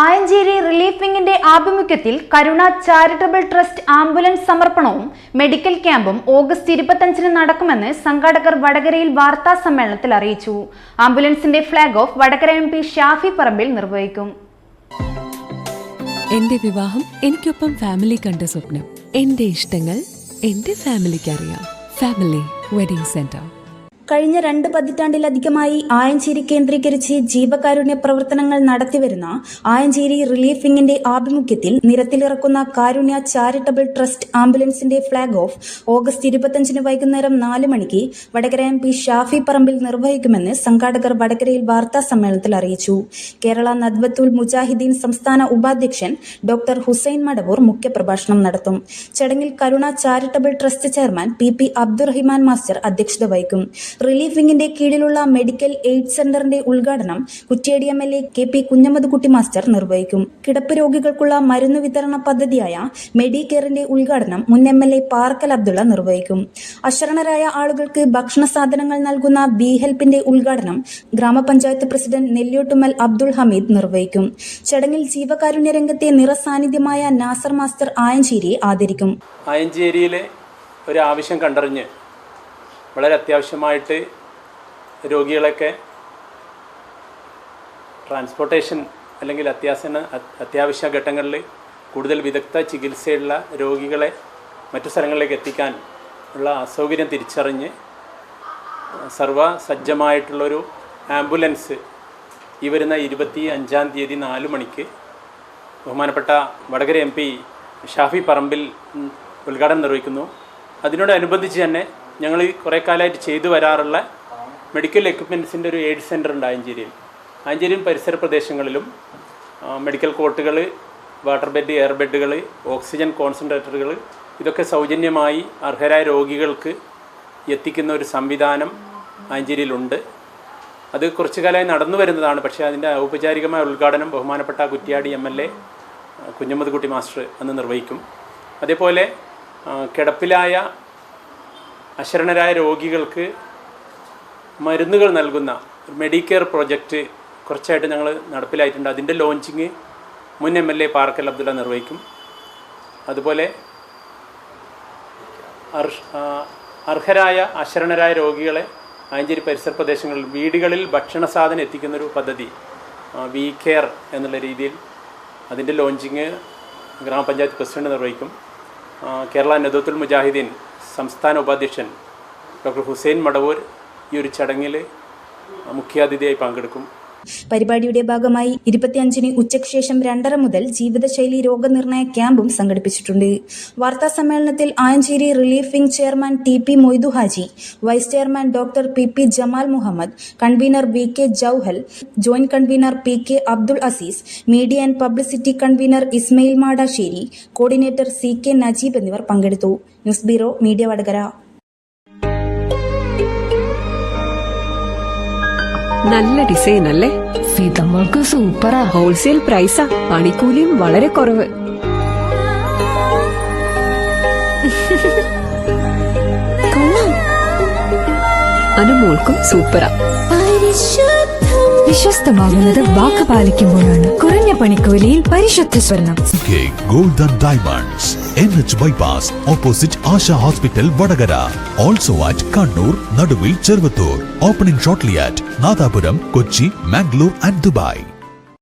Ayancheri relief വിങ്ങിന്റെ ആഭിമുഖ്യത്തിൽ Karuna charitable trust ambulance സമർപ്പണവും മെഡിക്കൽ ക്യാമ്പും ഓഗസ്റ്റ് ഇരുപത്തഞ്ചിന് നടക്കുമെന്ന് സംഘാടകർ വടകരയിൽ വാർത്താ സമ്മേളനത്തിൽ അറിയിച്ചു. ആംബുലൻസിന്റെ flag off Vadakara M P Shafi Parambil നിർവഹിക്കും. എന്റെ വിവാഹം എനിക്കൊപ്പം ഫാമിലി കണ്ട സ്വപ്നം. എന്റെ ഇഷ്ടങ്ങൾ എന്റെ ഫാമിലിക്ക് അറിയാം ഫാമിലി വെഡിംഗ് സെന്റർ. കഴിഞ്ഞ രണ്ട് പതിറ്റാണ്ടിലധികമായി ആയഞ്ചേരി കേന്ദ്രീകരിച്ച് ജീവകാരുണ്യ പ്രവർത്തനങ്ങൾ നടത്തിവരുന്ന ആയഞ്ചേരി റിലീഫ് വിങ്ങിന്റെ ആഭിമുഖ്യത്തിൽ നിരത്തിലിറക്കുന്ന കാരുണ്യ ചാരിറ്റബിൾ ട്രസ്റ്റ് ആംബുലൻസിന്റെ ഫ്ളാഗ് ഓഫ് ഓഗസ്റ്റ് ഇരുപത്തഞ്ചിന് വൈകുന്നേരം നാല് മണിക്ക് വടകര എം പി ഷാഫി പറമ്പിൽ നിർവഹിക്കുമെന്ന് സംഘാടകർ വടകരയിൽ വാർത്താ സമ്മേളനത്തിൽ അറിയിച്ചു. കേരള നദ്വത്തുൽ മുജാഹിദ്ദീൻ സംസ്ഥാന ഉപാധ്യക്ഷൻ ഡോക്ടർ ഹുസൈൻ മടവൂർ മുഖ്യപ്രഭാഷണം നടത്തും. ചടങ്ങിൽ Karuna charitable trust chairman P P Abdurahiman master അധ്യക്ഷത വഹിക്കും. റിലീഫ് വിങ്ങിന്റെ കീഴിലുള്ള മെഡിക്കൽ എയ്ഡ് സെന്ററിന്റെ ഉദ്ഘാടനം Kuttiady M L A K P master നിർവഹിക്കും. കിടപ്പ് രോഗികൾക്കുള്ള മരുന്ന് വിതരണ പദ്ധതിയായ മെഡി കെയറിന്റെ ഉദ്ഘാടനം മുൻ M L A Parkal Abdulla നിർവഹിക്കും. അശരണരായ ആളുകൾക്ക് ഭക്ഷണ സാധനങ്ങൾ നൽകുന്ന ബി ഹെൽപ്പിന്റെ ഉദ്ഘാടനം ഗ്രാമപഞ്ചായത്ത് പ്രസിഡന്റ് നെല്ലിയോട്ടുമൽ അബ്ദുൾ ഹമീദ് നിർവഹിക്കും. ചടങ്ങിൽ ജീവകാരുണ്യ രംഗത്തെ നിറസാന്നിധ്യമായ നാസർ മാസ്റ്റർ ആയഞ്ചേരിയെ ആദരിക്കും. ആയഞ്ചേരിയിലെ ഒരു ആവശ്യം കണ്ടറിഞ്ഞ് വളരെ അത്യാവശ്യമായിട്ട് രോഗികളൊക്കെ ട്രാൻസ്പോർട്ടേഷൻ അല്ലെങ്കിൽ അത്യാസന അത്യാവശ്യ ഘട്ടങ്ങളിൽ കൂടുതൽ വിദഗ്ധ ചികിത്സയുള്ള രോഗികളെ മറ്റു സ്ഥലങ്ങളിലേക്ക് എത്തിക്കാൻ ഉള്ള അസൗകര്യം തിരിച്ചറിഞ്ഞ് സർവസജ്ജമായിട്ടുള്ളൊരു ആംബുലൻസ് ഈ വരുന്ന ഇരുപത്തി അഞ്ചാം തീയതി നാല് മണിക്ക് ബഹുമാനപ്പെട്ട വടകര എം പി ഷാഫി പറമ്പിൽ ഉദ്ഘാടനം നിർവഹിക്കുന്നു. അതിനോടനുബന്ധിച്ച് തന്നെ ഞങ്ങൾ കുറേ കാലമായിട്ട് ചെയ്തു വരാറുള്ള മെഡിക്കൽ എക്യുപ്മെന്റ്സിന്റെ ഒരു എയ്ഡ് സെന്റർ ഉണ്ട് ആഞ്ചേരിയിൽ. ആഞ്ചേരിയും പരിസര പ്രദേശങ്ങളിലും മെഡിക്കൽ കോട്ടുകൾ വാട്ടർ ബെഡ് എയർ ബെഡുകൾ ഓക്സിജൻ കോൺസെൻട്രേറ്ററുകൾ ഇതൊക്കെ സൗജന്യമായി അർഹരായ രോഗികൾക്ക് എത്തിക്കുന്ന ഒരു സംവിധാനം ആഞ്ചേരിയിലുണ്ട്. അത് കുറച്ചു കാലമായി നടന്നു വരുന്നതാണ്. പക്ഷേ അതിന്റെ ഔപചാരികമായ ഉദ്ഘാടനം ബഹുമാനപ്പെട്ട Kuttiady M L A Kunhammadkutty master അന്ന് നിർവഹിക്കും. അതേപോലെ കിടപ്പിലായ അശരണരായ രോഗികൾക്ക് മരുന്നുകൾ നൽകുന്ന മെഡിക്കെയർ പ്രോജക്റ്റ് കുറച്ചായിട്ട് ഞങ്ങൾ നടപ്പിലായിട്ടുണ്ട്. അതിന്റെ ലോഞ്ചിങ് മുൻ M L A Parakkal Abdulla നിർവഹിക്കും. അതുപോലെ അർഹരായ അശരണരായ രോഗികളെ ആഞ്ചേരി പരിസര പ്രദേശങ്ങളിൽ വീടുകളിൽ ഭക്ഷണ സാധനം എത്തിക്കുന്നൊരു പദ്ധതി വി കെയർ എന്നുള്ള രീതിയിൽ അതിന്റെ ലോഞ്ചിങ് ഗ്രാമപഞ്ചായത്ത് പ്രസിഡന്റ് നിർവഹിക്കും. കേരള നദത്തുൽ മുജാഹിദീൻ സംസ്ഥാന ഉപാധ്യക്ഷൻ ഡോക്ടർ ഹുസൈൻ മടവൂർ ഈ ഒരു ചടങ്ങിൽ മുഖ്യാതിഥിയായി പങ്കെടുക്കും. പരിപാടിയുടെ ഭാഗമായി ഇരുപത്തിയഞ്ചിന് ഉച്ചയ്ക്ക് ശേഷം രണ്ടര മുതൽ ജീവിതശൈലി രോഗനിർണയ ക്യാമ്പും സംഘടിപ്പിച്ചിട്ടുണ്ട്. വാർത്താ സമ്മേളനത്തിൽ Ayancheri relief wing chairman T P Moidu Haji vice chairman doctor P P Jamal Muhammad convener V K Jauhal joint convener P K Abdul Azeez media and publicity convener Ismail Madasseri coordinator C K Najeeb എന്നിവർ പങ്കെടുത്തു. News bureau media Vadakara. നല്ല design അല്ലേ? ഫിതമ്മൾക്ക് സൂപ്പറാ. Wholesale പ്രൈസാ പണിക്കൂലിയും വളരെ കുറവ്. അനുമോൾക്കും സൂപ്പറാ. വിശ്വസ്തമാകുന്നത് വാക്ക് പാലിക്കുമ്പോഴാണ്. കുറഞ്ഞ പണിക്കൂലിയിൽ പരിശുദ്ധ സ്വർണം. K golden diamonds N H bypass opposite Asha hospital Vadakara. Also at Kannur Naduvil Cheruvathur. Opening shortly at Nadapuram Kochi Mangalore and Dubai